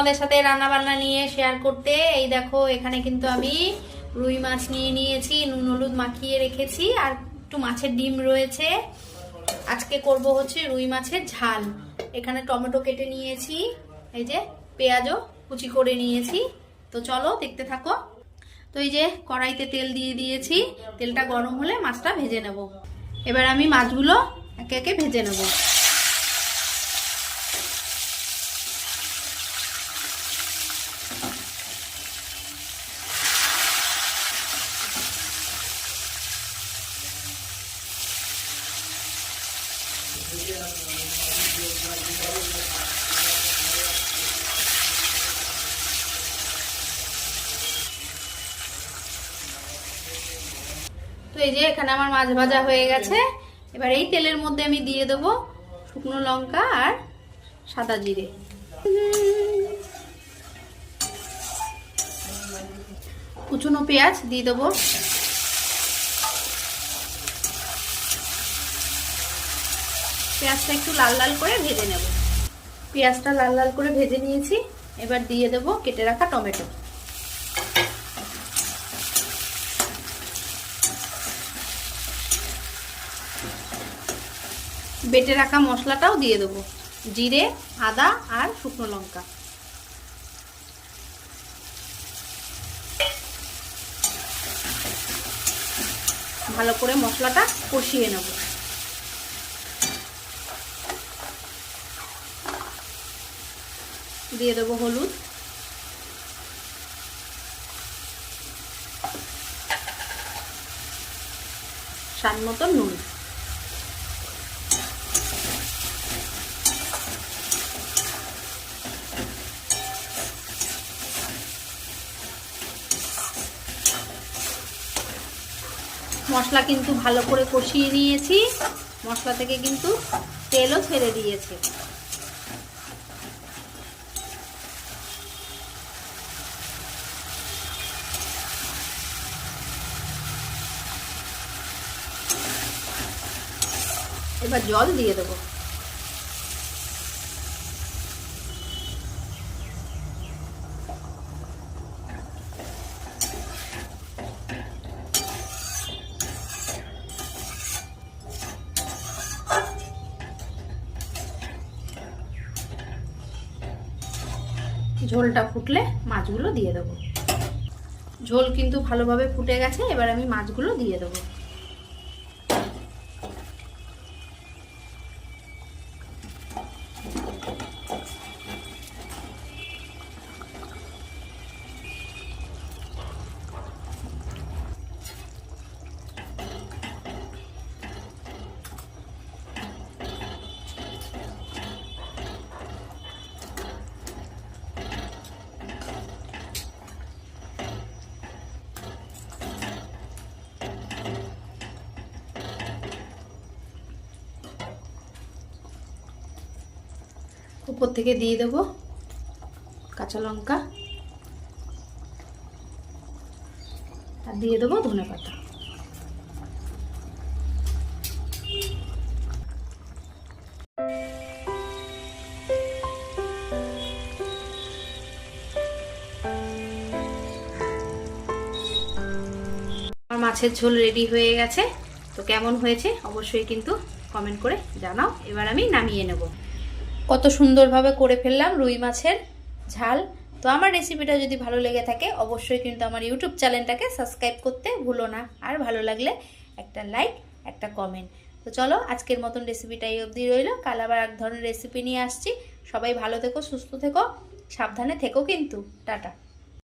তোমাদের সাথে রান্না বান্না নিয়ে শেয়ার করতে। এই দেখো, এখানে কিন্তু আমি রুই মাছ নিয়ে নিয়েছি, নুন, হলুদ মাখিয়ে রেখেছি, আর একটু মাছের ডিম রয়েছে। আজকে করব হচ্ছে রুই মাছের ঝাল। এখানে টমেটো কেটে নিয়েছি, এই যে পেঁয়াজও কুচি করে নিয়েছি। তো চলো, দেখতে থাকো। তো এই যে কড়াইতে তেল দিয়ে দিয়েছি, তেলটা গরম হলে মাছটা ভেজে নেব। এবার আমি মাছগুলো একে একে ভেজে নেব। তো এই যে এখানে আমার মাছ ভাজা হয়ে গেছে। এবার এই তেলের মধ্যে আমি দিয়ে দেবো শুকনো লঙ্কা আর সাদা জিরে। কুচুনো পেঁয়াজ দিয়ে দেবো। পেঁয়াজটা একটু লাল লাল করে ভেজে নেব। পেঁয়াজটা লাল লাল করে ভেজে নিয়েছি। এবার দিয়ে দেবো কেটে রাখা টমেটো। বেটে রাখা মশলাটাও দিয়ে দেবো। জিরে, আদা আর শুকনো লঙ্কা। ভালো করে মশলাটা কষিয়ে নেব। দিয়ে দেবো হলুদ। স্বাদ মতো নুন। মশলা কিন্তু ভালো করে কষিয়ে নিয়েছি। মশলা থেকে কিন্তু তেলও ছেড়ে দিয়েছে। এবার জল দিয়ে দেবো। ঝোলটা ফুটলে মাছগুলো দিয়ে দেবো। ঝোল কিন্তু ভালোভাবে ফুটে গেছে, এবার আমি মাছগুলো দিয়ে দেবো। উপর থেকে দিয়ে দেব কাঁচা লঙ্কা। আর দিয়ে দেবো ধনে পাতা। আমার মাছের ঝোল রেডি হয়ে গেছে। তো কেমন হয়েছে অবশ্যই কিন্তু কমেন্ট করে জানাও। এবার আমি নামিয়ে নেব। কত সুন্দরভাবে করে ফেললাম রুই মাছের ঝাল। তো আমার রেসিপিটা যদি ভালো লেগে থাকে, অবশ্যই কিন্তু আমার ইউটিউব চ্যানেলটাকে সাবস্ক্রাইব করতে ভুলো না। আর ভালো লাগলে একটা লাইক একটা কমেন্ট তো চলো, আজকের মতন রেসিপিটা এই অবধি রইল। কাল আবার এক ধরনের রেসিপি নিয়ে আসছি। সবাই ভালো থেকো, সুস্থ থেকো, সাবধানে থেকো কিন্তু। টাটা।